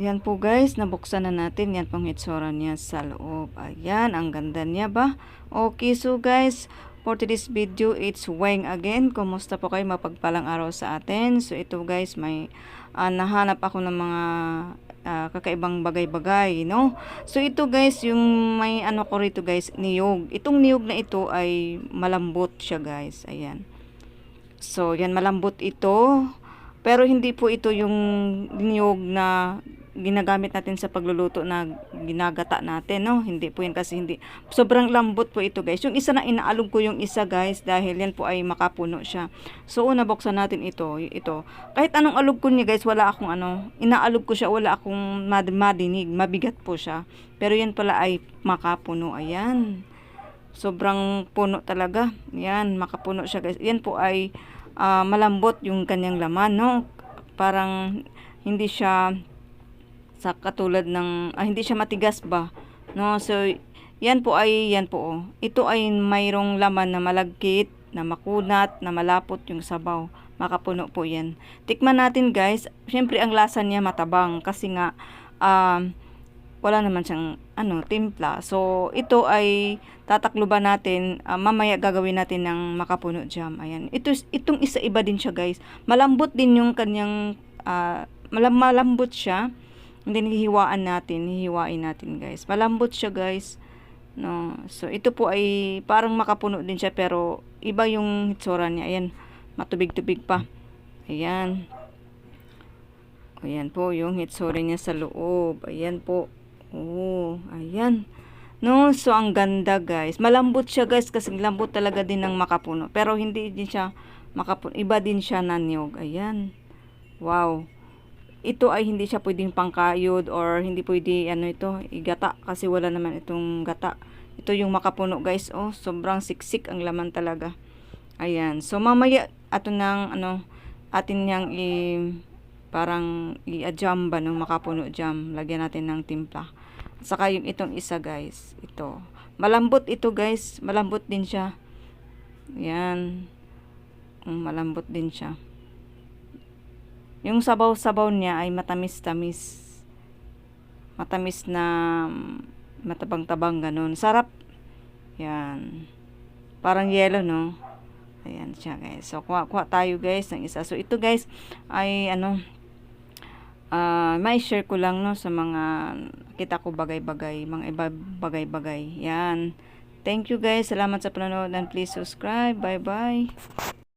Yan po guys, nabuksan na natin. Yan pong hitsura niya sa loob. Ayan, ang ganda niya ba? Okay, so guys, for today's video, it's Weng again. Kumusta po kayo? Mapagpalang araw sa atin. So ito guys, may ah, nahanap ako ng mga ah, kakaibang bagay-bagay, no? So ito guys, yung may ano ko rito guys, niyog. Itong niyog na ito ay malambot siya guys. Ayan. So, yan malambot ito. Pero hindi po ito yung niyog na ginagamit natin sa pagluluto na ginagata natin, no? Hindi po yan kasi hindi. Sobrang lambot po ito, guys. Yung isa na inaalog ko yung isa, guys, dahil yan po ay makapuno siya. So, una buksan natin ito, ito. Kahit anong alog ko niya, guys, wala akong ano, inaalog ko siya, wala akong mad- madinig, mabigat po siya. Pero yan pala ay makapuno, ayan. Sobrang puno talaga. Yan, makapuno siya, guys. Yan po ay ah, malambot yung kanyang laman, no? Parang hindi siya sa katulad ng ah, hindi siya matigas ba? No so yan po ay yan po oh. ito ay mayroong laman na malagkit na makunat na malapot yung sabaw. Makapuno po yan. Tikman natin guys. Syempre ang lasa niya matabang kasi nga um, wala naman siyang ano timpla. So ito ay tatakluban natin. Ah, mamaya gagawin natin ng makapuno jam. Ayan. Ito itong isa iba din siya guys. Malambot din yung kanyang ah, malam- malambot siya And then natin, hihiwain natin guys. Malambot siya guys. No. So ito po ay parang makapuno din siya pero iba yung hitsura niya. Ayan, matubig-tubig pa. Ayan. Ayan po yung hitsura niya sa loob. Ayan po. Oh, ayan. No, so ang ganda guys. Malambot siya guys kasi lambot talaga din ng makapuno. Pero hindi din siya makapuno. Iba din siya na niyog. Ayan. Wow ito ay hindi siya pwedeng pangkayod or hindi pwede ano ito igata kasi wala naman itong gata. Ito yung makapuno guys. Oh sobrang siksik ang laman talaga. Ayan. So mamaya ato nang ano atin yang i parang i-jam ba no? Makapuno jam. Lagyan natin ng timpla. Saka yung itong isa guys. Ito. Malambot ito guys. Malambot din siya. Yan Mm, malambot din siya yung sabaw-sabaw niya ay matamis-tamis. Matamis na matabang-tabang ganun. Sarap. Yan. Parang yellow, no? Ayan siya, guys. So, kuha, kuha tayo, guys, ng isa. So, ito, guys, ay, ano, uh, may share ko lang, no, sa mga kita ko bagay-bagay, mga iba bagay-bagay. Yan. Thank you, guys. Salamat sa panonood and please subscribe. Bye-bye.